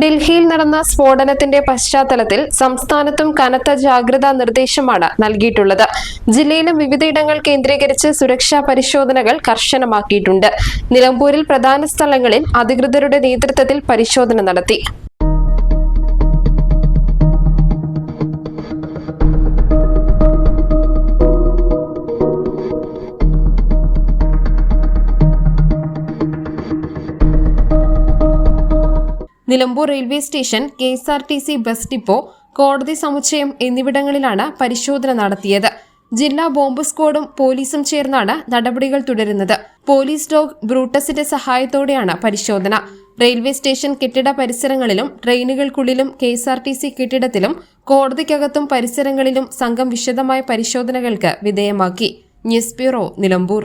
ഡൽഹിയിൽ നടന്ന സ്ഫോടനത്തിന്റെ പശ്ചാത്തലത്തിൽ സംസ്ഥാനത്തും കനത്ത ജാഗ്രതാ നിർദ്ദേശമാണ് നൽകിയിട്ടുള്ളത്. ജില്ലയിലും വിവിധയിടങ്ങൾ കേന്ദ്രീകരിച്ച് സുരക്ഷാ പരിശോധനകൾ കർശനമാക്കിയിട്ടുണ്ട്. നിലമ്പൂരിൽ പ്രധാന സ്ഥലങ്ങളിൽ അധികൃതരുടെ നേതൃത്വത്തിൽ പരിശോധന നടത്തി. Nilambur railway station K S R T C bus depot കോടതി സമുച്ചയം എന്നിവിടങ്ങളിലാണ് പരിശോധന നടത്തിയത്. ജില്ലാ ബോംബ് സ്ക്വാഡും പോലീസും ചേർന്നാണ് നടപടികൾ തുടരുന്നത്. പോലീസ് ഡോഗ് ബ്രൂട്ടസിന്റെ സഹായത്തോടെയാണ് പരിശോധന. റെയിൽവേ സ്റ്റേഷൻ കെട്ടിട പരിസരങ്ങളിലും ട്രെയിനുകൾക്കുള്ളിലും K S R T C കെട്ടിടത്തിലും കോടതിക്കകത്തും പരിസരങ്ങളിലും സംഘം വിശദമായ പരിശോധനകൾക്ക് വിധേയമാക്കി. News bureau Nilambur.